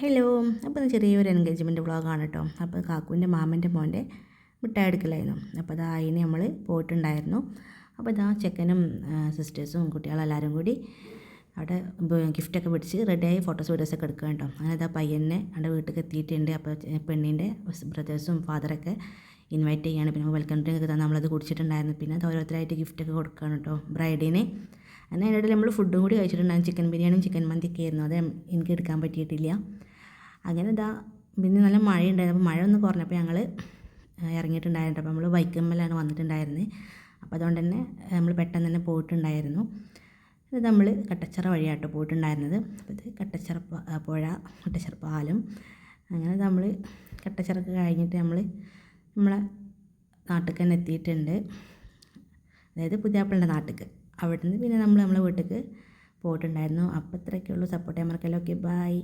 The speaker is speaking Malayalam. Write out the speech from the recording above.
ഹലോ അപ്പോൾ ചെറിയൊരു എൻഗേജ്മെന്റ് വ്ളോഗാണ് കേട്ടോ അപ്പോൾ കാക്കുവിന്റെ മാമന്റെ മോന്റെ മിഠായി എടുക്കലായിരുന്നു അപ്പോൾ അത് അതിന് നമ്മൾ പോയിട്ടുണ്ടായിരുന്നു. അപ്പോൾ ഇതാ ചെക്കനും സിസ്റ്റേഴ്സും കുട്ടികളെല്ലാവരും കൂടി അവിടെ ഗിഫ്റ്റൊക്കെ പിടിച്ച് റെഡിയായി ഫോട്ടോസ് വീഡിയോസൊക്കെ എടുക്കുക കേട്ടോ അങ്ങനെ ഇതാ പയ്യനെ അവിടെ വീട്ടിലേക്ക് എത്തിയിട്ടുണ്ട്. അപ്പോൾ പെണ്ണിന്റെ ബ്രദേഴ്സും ഫാദറൊക്കെ ഇൻവൈറ്റ് ചെയ്യാണ്. പിന്നെ വെൽക്കം ഡ്രിങ്ക് ഒക്കെ തന്നെ നമ്മളത് കുടിച്ചിട്ടുണ്ടായിരുന്നു. പിന്നെ അത് ഓരോരുത്തരായിട്ട് ഗിഫ്റ്റൊക്കെ കൊടുക്കുകയാണ് കേട്ടോ ബ്രൈഡിന് അതിനിടയിൽ നമ്മൾ ഫുഡും കൂടി കഴിച്ചിട്ടുണ്ടായിരുന്നു. ചിക്കൻ ബിരിയാണിയും ചിക്കൻ മന്തിയൊക്കെ ആയിരുന്നു. അത് എനിക്ക് എടുക്കാൻ പറ്റിയിട്ടില്ല. അങ്ങനെ ഇതാ പിന്നെ നല്ല മഴയുണ്ടായിരുന്നു. അപ്പോൾ മഴ ഒന്ന് കുറഞ്ഞപ്പോൾ ഞങ്ങൾ ഇറങ്ങിയിട്ടുണ്ടായിരുന്നു. അപ്പോൾ നമ്മൾ വൈക്കമ്മലാണ് വന്നിട്ടുണ്ടായിരുന്നത് അപ്പോൾ അതുകൊണ്ട് തന്നെ നമ്മൾ പെട്ടെന്ന് തന്നെ പോയിട്ടുണ്ടായിരുന്നു. ഇത് നമ്മൾ കട്ടച്ചിറ വഴിയാട്ടോ പോയിട്ടുണ്ടായിരുന്നത്. അപ്പോൾ ഇത് കട്ടച്ചിറ പുഴ കട്ടച്ചിറ പാലം. അങ്ങനെ നമ്മൾ കട്ടച്ചിറക്ക് കഴിഞ്ഞിട്ട് നമ്മൾ നമ്മളെ നാട്ടിലേക്ക് തന്നെ എത്തിയിട്ടുണ്ട്. അതായത് പുതിയാപ്പിളിന്റെ നാട്ടിലേക്ക് അവിടെ നിന്ന് പിന്നെ നമ്മൾ നമ്മളെ വീട്ടിലേക്ക് പോയിട്ടുണ്ടായിരുന്നു. അപ്പോൾ ഇത്രയൊക്കെ ഉള്ളൂ. സപ്പോർട്ട് ചെയ്യാൻ മറക്കല്ലോ. Okay bye